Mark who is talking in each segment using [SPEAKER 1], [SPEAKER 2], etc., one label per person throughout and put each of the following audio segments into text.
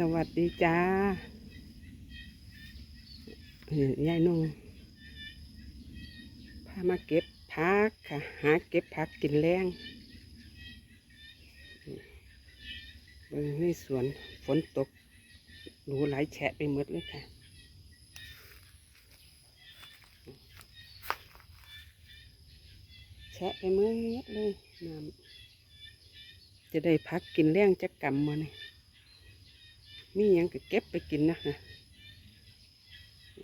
[SPEAKER 1] สวัสดีจ้านี่ยายนุ่งพามาเก็บผักค่ะ หาเก็บผักกินแรงเบิ่งในสวนฝนตกหนูไหลแฉะไปหมดเลยค่ะแฉะไปหมดเลยน้ำจะได้พักกินแรงจักกรรมมาเนี่ย มียังก็เก็บไปกินนะนะ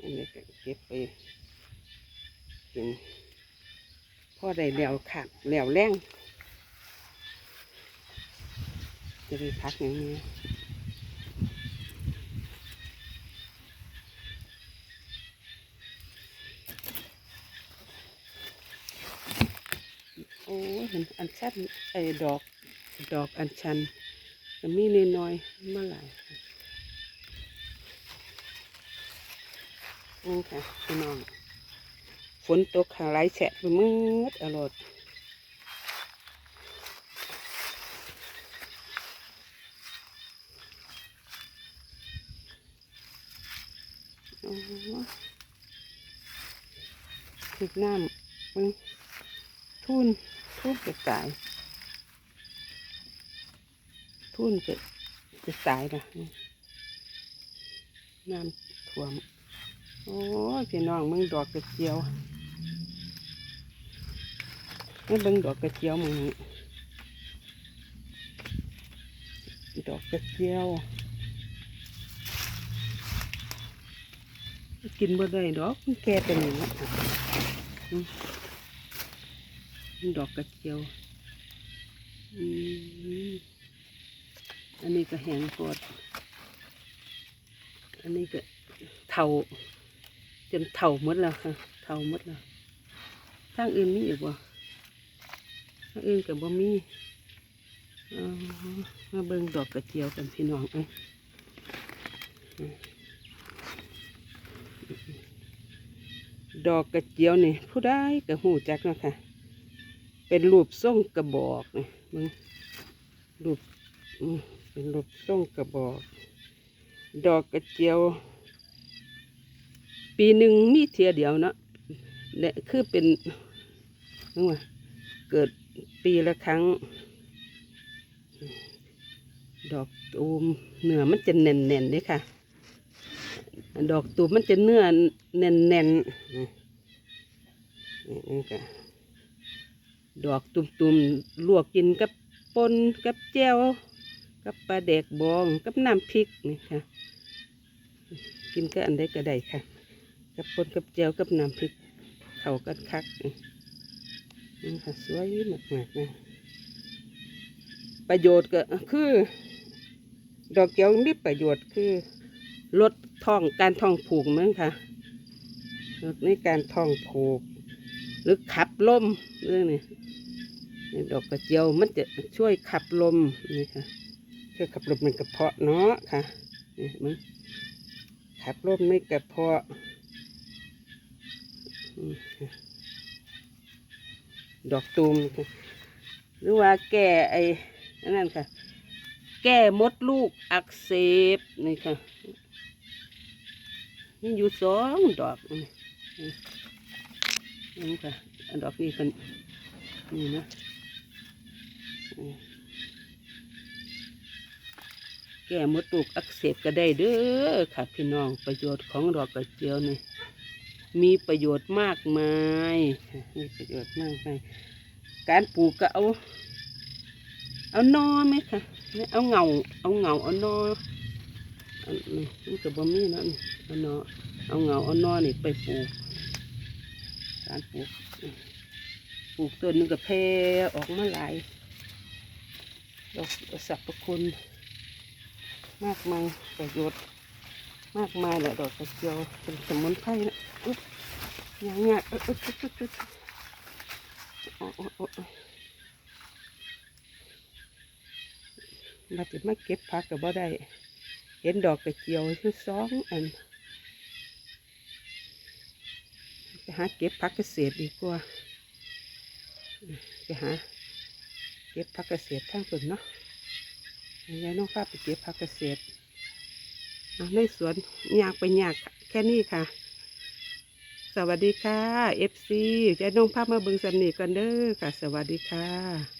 [SPEAKER 1] อันนี้ก็เก็บไปกินพ่อได้แล้วขาดแล้วแรงจะได้พักอย่างนี้โอ้ยเห็นอันชันไอ้ดอก ดอกอัญชัน มีน้อยๆมาหลายค่ะ นี่ค่ะพี่น้อง ฝนตกหาไหลแฉะไปมืดอรดอ๋อถึกน้ำมึงทุ่นทุ่นจะตาย ทุ่นจะจะตายนะน้ำท่วม โอ้ยพี่น้องมึงดอกกระเจียวมึงเบิ่งดอกกระเจียวมึงดอกกระเจียว กินบ่ได้ดอกมันแก่เป็นอย่างนี้ดอกกระเจียวอันนี้ก็แหงโพดอันนี้ก็เถา จนเถาหมดแล้วค่ะ เถาหมดแล้วทางอื่นมีอีกบ่ทางอื่นกับบ่มีมาเบิ่งดอกกระเจียวกันพี่น้องเอ้ยดอกกระเจียวนี่ผู้ได้ก็หูจักนะค่ะ เป็นรูปทรงกระบอกนี่มึงรูปเป็นรูปทรงกระบอก ดอกกระเจียว ปีหนึ่งมีเทียเดียวเนาะและคือเป็นนึกว่าเกิดปีละครั้ง ดอกตูมเนื้อมันจะแน่นๆเด้ค่ะ ดอกตูมมันจะเนื้อแน่นๆนี่นี่ค่ะดอกตุ่มๆลวกกินกับปนกับแจ่วกับปลาแดกบองกับน้ำพริกนี่ค่ะ กินก็อันใดก็ได้ค่ะ กับปนกับแจวกับน้ำพริกเข้ากันคักนี่ค่ะสวยมากๆนะประโยชน์ก็คือ ดอกเกียวมีประโยชน์คือลดท้องการท้องผูกมั้งค่ะลดในการท้องผูก หรือขับลมเรื่องนี้นี่ดอกกระเจียวมันจะช่วยขับลมนี่ค่ะช่วยขับลมในกระเพาะเนาะค่ะนี่มึงขับลมในกระเพาะ ดอกตูมหรือว่าแก้ไอ้นั่นค่ะ แก้มดลูกอักเสบนี่ค่ะมีอยู่สองดอกนี่ค่ะดอกนี้เป็นนี่นะแก้มดลูกอักเสบก็ได้เด้อค่ะพี่น้องประโยชน์ของดอกกระเจียวนี่ มีประโยชน์มากมายมีประโยชน์มากมายการปลูกก็เอา เอานอไหมคะไม่เอาเงาเอาเงาเอานออันนี้มันก็บ่มีเนาะนี่เอานอเอาเงาเอานอนี่ไปปลูก การปลูกปลูกต้นนึงก็แพร่ออกมาหลายดอกสรรพคุณมากมายประโยชน์ มากมายแหละดอกกระเจียวเป็นสมุนไพรนะอยยังไงเอยเอยเอยเอยเออ้โอ้โอ้โอ้มาจะมาเก็บผักกับบ่ได้ เห็นดอกกระเจียวคือสองอันไปหาเก็บผักเกษตรดีกว่าไปหาเก็บผักเกษตรทั้งคนเนาะยายน้องพาไปเก็บผักเกษตร ในสวนยากไปยากแค่นี้ค่ะ สวัสดีค่ะ FC จะน้องภาพมาบึงสนิทกันเด้อค่ะ สวัสดีค่ะ